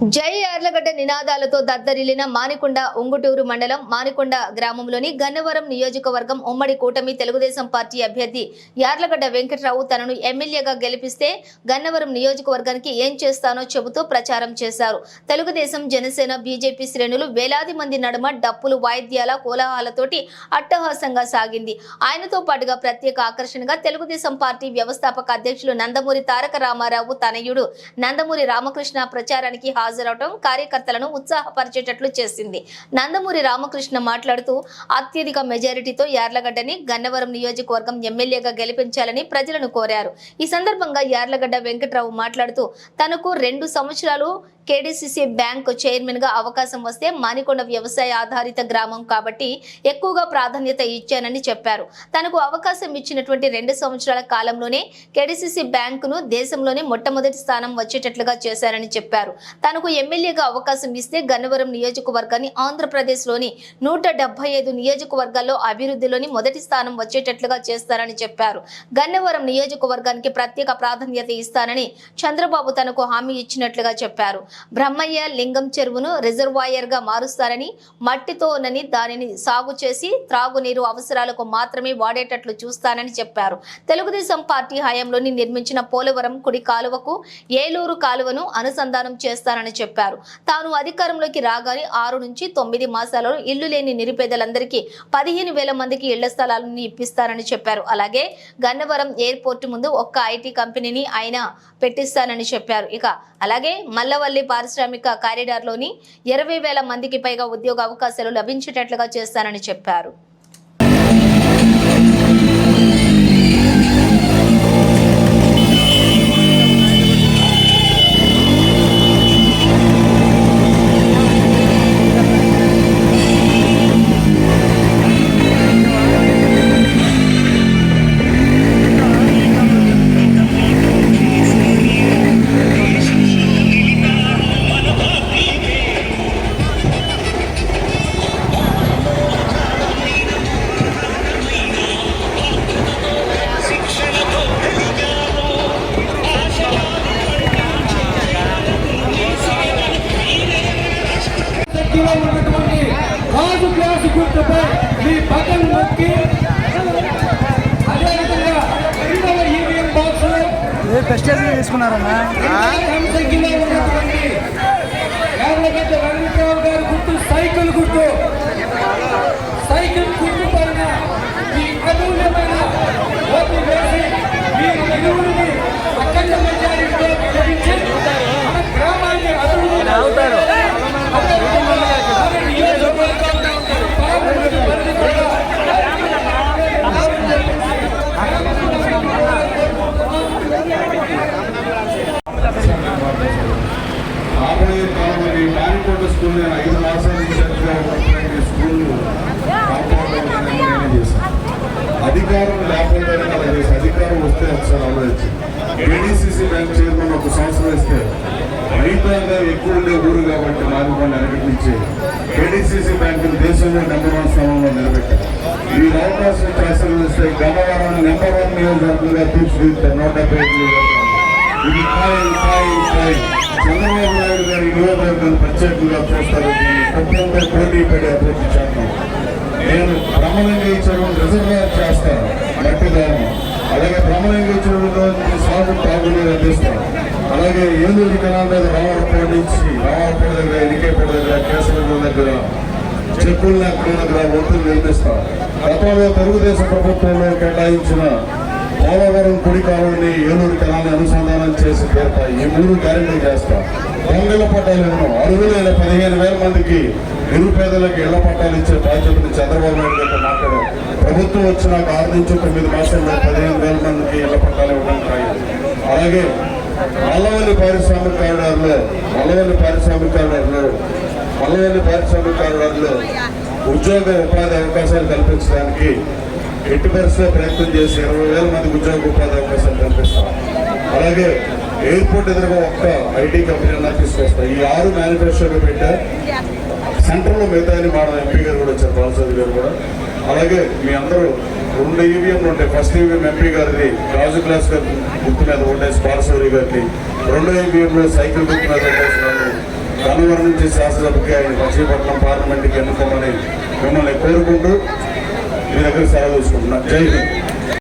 జై యార్లగడ్డ నినాదాలతో దద్దరిల్లిన మానికొండ ఉంగుటూరు మండలం మానికొండ గ్రామంలోని గన్నవరం నియోజకవర్గం ఉమ్మడి కూటమి తెలుగుదేశం పార్టీ అభ్యర్థి యార్లగడ్డ వెంకటరావు తనను ఎమ్మెల్యేగా గెలిపిస్తే గన్నవరం నియోజకవర్గానికి ఏం చేస్తానో చెబుతూ ప్రచారం చేశారు. తెలుగుదేశం జనసేన బీజేపీ శ్రేణులు వేలాది మంది నడుమ డప్పులు వాయిద్యాల కోలాహలతోటి అట్టహాసంగా సాగింది. ఆయనతో పాటుగా ప్రత్యేక ఆకర్షణగా తెలుగుదేశం పార్టీ వ్యవస్థాపక అధ్యక్షులు నందమూరి తారక రామారావు తనయుడు నందమూరి రామకృష్ణ ప్రచారానికి హాజరవడం కార్యకర్తలను ఉత్సాహపరిచేటట్లు చేసింది. నందమూరి రామకృష్ణ మాట్లాడుతూ అత్యధిక మెజారిటీతో యార్లగడ్డని గన్నవరం నియోజకవర్గం ఎమ్మెల్యేగా గెలిపించాలని ప్రజలను కోరారు. ఈ సందర్భంగా యార్లగడ్డ వెంకట్రావు మాట్లాడుతూ తనకు రెండు సంవత్సరాలు కేడీసీసీ బ్యాంకు చైర్మన్గా అవకాశం వస్తే మానికొండ వ్యవసాయ ఆధారిత గ్రామం కాబట్టి ఎక్కువగా ప్రాధాన్యత ఇచ్చానని చెప్పారు. తనకు అవకాశం ఇచ్చినటువంటి రెండు సంవత్సరాల కాలంలోనే కేడీసీసీ బ్యాంకును దేశంలోనే మొట్టమొదటి స్థానం వచ్చేటట్లుగా చేశారని చెప్పారు. తనకు ఎమ్మెల్యేగా అవకాశం ఇస్తే గన్నవరం నియోజకవర్గాన్ని ఆంధ్రప్రదేశ్లోని నూట డెబ్బై ఐదు నియోజకవర్గాల్లో అభివృద్ధిలోని మొదటి స్థానం వచ్చేటట్లుగా చేస్తారని చెప్పారు. గన్నవరం నియోజకవర్గానికి ప్రత్యేక ప్రాధాన్యత ఇస్తానని చంద్రబాబు తనకు హామీ ఇచ్చినట్లుగా చెప్పారు. బ్రహ్మయ్య లింగం చెరువును రిజర్వాయర్గా మారుస్తారని మట్టితోనని దానిని సాగు చేసి త్రాగునీరు అవసరాలకు మాత్రమే వాడేటట్లు చూస్తానని చెప్పారు. తెలుగుదేశం పార్టీ హయాంలోని నిర్మించిన పోలవరం కుడి కాలువకు ఏలూరు కాలువను అనుసంధానం చేస్తానని చెప్పారు. తాను అధికారంలోకి రాగానే ఆరు నుంచి తొమ్మిది మాసాలలో ఇల్లు లేని నిరుపేదలందరికీ పదిహేను వేల మందికి ఇళ్ళ స్థలాలను ఇప్పిస్తానని చెప్పారు. అలాగే గన్నవరం ఎయిర్పోర్ట్ ముందు ఒక్క ఐటీ కంపెనీని ఆయన పెట్టిస్తానని చెప్పారు. ఇక అలాగే మల్లవల్లి పారిశ్రామిక కారిడార్లోని ఇరవై వేల మందికి పైగా ఉద్యోగ అవకాశాలు లభించేటట్లుగా చేస్తానని చెప్పారు. క్లాసు గుర్తుపై మీ బటన్ నొక్కి. అదేవిధంగా రెండవ ఈవీఎం బాక్స్ తీసుకున్నారన్నా సంఖ్యలో ఉన్నటువంటి యార్లగడ్డ వెంకటరావు గారి గుర్తు సైకిల్ గుర్తు సైకిల్ గుర్తు పైన మీ అమూల్యమైన ఓటు వేసి మీ ఇరువురిని అఖండ మెజారిటీతో గెలిపించి మన గ్రామాన్ని అభివృద్ధి అవుతారు రాబోయే కాలంలో ఈ మారికోట స్కూల్ నేను ఐదు మాసాల నుంచి ఉన్నటువంటి స్కూల్ కాంపౌండ్ నేనే చేశాను అధికారం లేకుండా అధికారం వస్తే ఒకసారి ఆలోచించి ఏడీసీసీ బ్యాంక్ చైర్మన్ ఒక సంవత్సరం వేస్తే రైతాంగా ఎక్కువ ఉండే ఊరు కాబట్టి మారికొండ నిలబెట్టించి ఏడీసీసీ బ్యాంకులు దేశంలో నెంబర్ వన్ స్థానంలో నిలబెట్టారు. ఈ అవకాశం ఇచ్చి ఆశీర్వదిస్తే గన్నవరాన్ని నెంబర్ వన్ నియోజకవర్గంగా తీర్చిదిద్దారు. నూట డెబ్బై ఐదు ఇది కాయ కాయ కాయ చంద్రబాబు నాయుడు గారి నియోజకవర్గాన్ని ప్రత్యేకంగా చూస్తారు. దీన్ని కుటుంబంపై పోటీ పడి అభివృద్ధి చేస్తాం నేను బ్రహ్మలింగ చెరువును రిజర్వేర్ చేస్తాను. మట్టిదాను. అలాగే బ్రహ్మలింగ చెరువులో సాగు తాగునీరు అందిస్తాను. అలాగే ఏలూరు కెనాల్ మీద రావరపూడి నుంచి రావరపూడి దగ్గర ఎనికేపూడి దగ్గర కేసరగూడ దగ్గర చెక్కుల దగ్గర ఒడ్డును నిర్మిస్తాం గతంలో తెలుగుదేశం ప్రభుత్వంలో కేటాయించిన పోలవరం కుడి కాలువని ఏలూరు కెనాల్ని అనుసంధానం చేసి తీరుతా ఈ మూడు గ్యారెంటీ చేస్తా. దొంగల పట్టాలను అర్హులైన పదిహేను వేల మందికి నిరుపేదలకు ఇళ్ళ పట్టాలు ఇచ్చే బాధ్యతను చంద్రబాబు నాయుడు గారితో మాట్లాడారు. ప్రభుత్వం వచ్చినాక ఆరు నుంచి తొమ్మిది మాసంలో పదిహేను వేల మందికి ఇళ్ళ పట్టాలు ఇవ్వడం అలాగే మల్లవల్లి పారిశ్రామిక కారిడార్లో మల్లవల్లి పారిశ్రామిక కారిడార్లో మల్లవల్లి పారిశ్రామిక కారిడార్లో ఉద్యోగ ఉపాధి అవకాశాలు కల్పించడానికి ఎట్టి పరిస్థితిలో ప్రయత్నం చేసి ఇరవై వేల మందికి ఉద్యోగ ఉపాధి అవకాశాలు కల్పిస్తాం. అలాగే ఎయిర్పోర్ట్ ఎదురుగా ఒక్క ఐటీ కంపెనీ అన్నా తీసుకొస్తాం. ఈ ఆరు మేనిఫెస్టోలు పెట్టారు సెంట్రల్లో మిగతా మా ఎంపీ గారు కూడా వచ్చారు బాలసాది గారు కూడా. అలాగే మీ అందరూ రెండు ఈవీఎంలు ఉంటాయి. ఫస్ట్ ఈవీఎం ఎంపీ గారిది రాజు క్లాస్ గారి గుర్తు మీద ఉండే బాలసౌరి గారికి రెండో ఈవీఎంలో సైకిల్ గుర్తు మీద ఉండేసి నన్ను నుంచి శాసనసభకి మచిలీపట్నం పార్లమెంట్కి ఎన్నుకోమని మిమ్మల్ని కోరుకుంటూ మీ దగ్గర సెలవు తీసుకుంటున్నాను జై హింద్.